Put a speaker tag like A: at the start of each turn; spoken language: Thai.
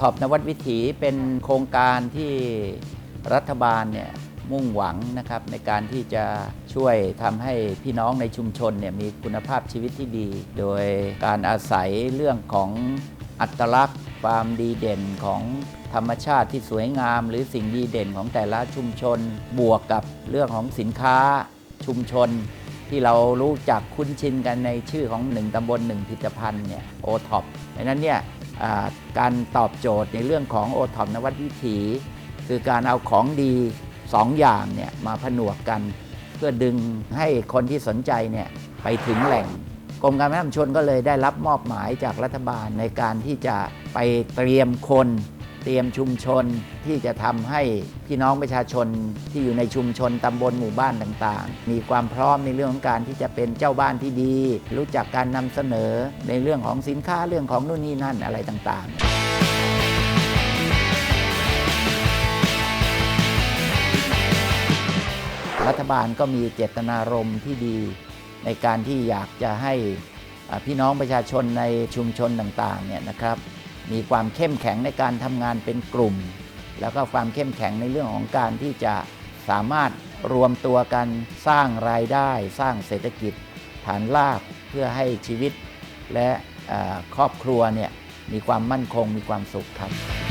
A: ท็อปนวัดวิถีเป็นโครงการที่รัฐบาลเนี่ยมุ่งหวังนะครับในการที่จะช่วยทำให้พี่น้องในชุมชนเนี่ยมีคุณภาพชีวิตที่ดี โดยการอาศัยเรื่องของอัตลักษณ์ ความดีเด่นของธรรมชาติที่สวยงาม หรือสิ่งดีเด่นของแต่ละชุมชน บวกกับเรื่องของสินค้าชุมชน ที่เรารู้จักคุ้นชินกันในชื่อของหนึ่งตำบลหนึ่งผลิตภัณฑ์เนี่ยโอท็อปดังนั้นเนี่ย การตอบโจทย์ในเรื่องของโอท็อปนวัตวิถี คือการเอาของดีสองอย่างเนี่ยมาผนวกกัน เพื่อดึงให้คนที่สนใจเนี่ยไปถึงแหล่งกรมการพัฒนาชุมชนก็เลยได้รับมอบหมายจากรัฐบาลในการที่จะไปเตรียมคน เตรียมชุมชน ที่จะทำให้พี่น้องประชาชนที่อยู่ในชุมชนตำบลหมู่บ้านต่างๆ มีความพร้อมในเรื่องของการที่จะเป็นเจ้าบ้านที่ดี รู้จักการนำเสนอในเรื่องของสินค้าเรื่องของนู่นนี่นั่นอะไรต่างๆรัฐบาลก็มีเจตนารมณ์ที่ดี ในการที่อยากจะให้พี่น้องประชาชนในชุมชนต่างๆเนี่ยนะครับ มีความเข้มแข็งในการทำงานเป็นกลุ่ม แล้วก็ความเข้มแข็งในเรื่องของการที่จะสามารถรวมตัวกันสร้างรายได้ สร้างเศรษฐกิจ ฐานรากเพื่อให้ชีวิตและครอบครัวเนี่ยมีความมั่นคงมีความสุขครับ